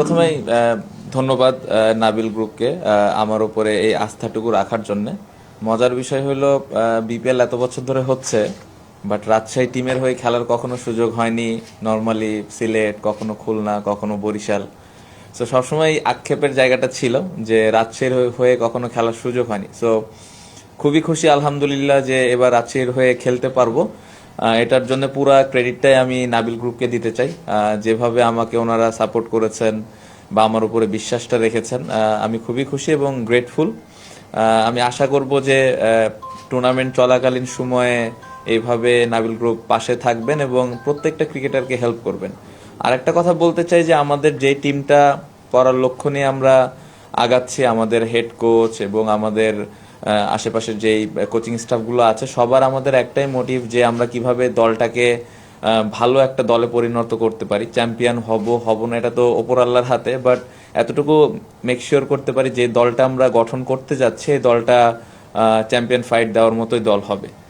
প্রথমেই ধন্যবাদ নাবিল গ্রুপকে আমার উপরে এই আস্থাটুকু রাখার জন্য। মজার বিষয় হলো বিপিএল এত বছর ধরে হচ্ছে, বাট রাজশাহী টিমের হয়ে খেলার কখনো সুযোগ হয়নি। নর্মালি সিলেট, কখনো খুলনা, কখনো বরিশাল। সো সবসময় আক্ষেপের জায়গাটা ছিল যে রাজশাহীর হয়ে- কখনো খেলার সুযোগ হয়নি। সো খুবই খুশি, আলহামদুলিল্লাহ, যে এবার রাজশাহীর হয়ে খেলতে পারব। এটার জন্য পুরো ক্রেডিটটাই আমি নাবিল গ্রুপকে দিতে চাই। যেভাবে আমাকে ওনারা সাপোর্ট করেছেন বা আমার উপরে বিশ্বাসটা রেখেছেন আমি খুবই খুশি এবং গ্রেটফুল আমি আশা করব যে টুর্নামেন্ট চলাকালীন সময়ে এইভাবে নাবিল গ্রুপ পাশে থাকবেন এবং প্রত্যেকটা ক্রিকেটারকে হেল্প করবেন। আর একটা কথা বলতে চাই যে, আমাদের যে টিমটা করার লক্ষ্য নিয়ে আমরা আগাচ্ছি, আমাদের হেড কোচ এবং আমাদের আশেপাশের যেই কোচিং স্টাফগুলো আছে, সবার আমাদের একটাই মোটিভ যে আমরা কীভাবে দলটাকে ভালো একটা দলে পরিণত করতে পারি। চ্যাম্পিয়ন হব হব না, এটা তো ওপর আল্লাহর হাতে বাট এতটুকু মেক শিওর করতে পারি যে দলটা আমরা গঠন করতে যাচ্ছি, এই দলটা চ্যাম্পিয়ন ফাইট দেওয়ার মতোই দল হবে।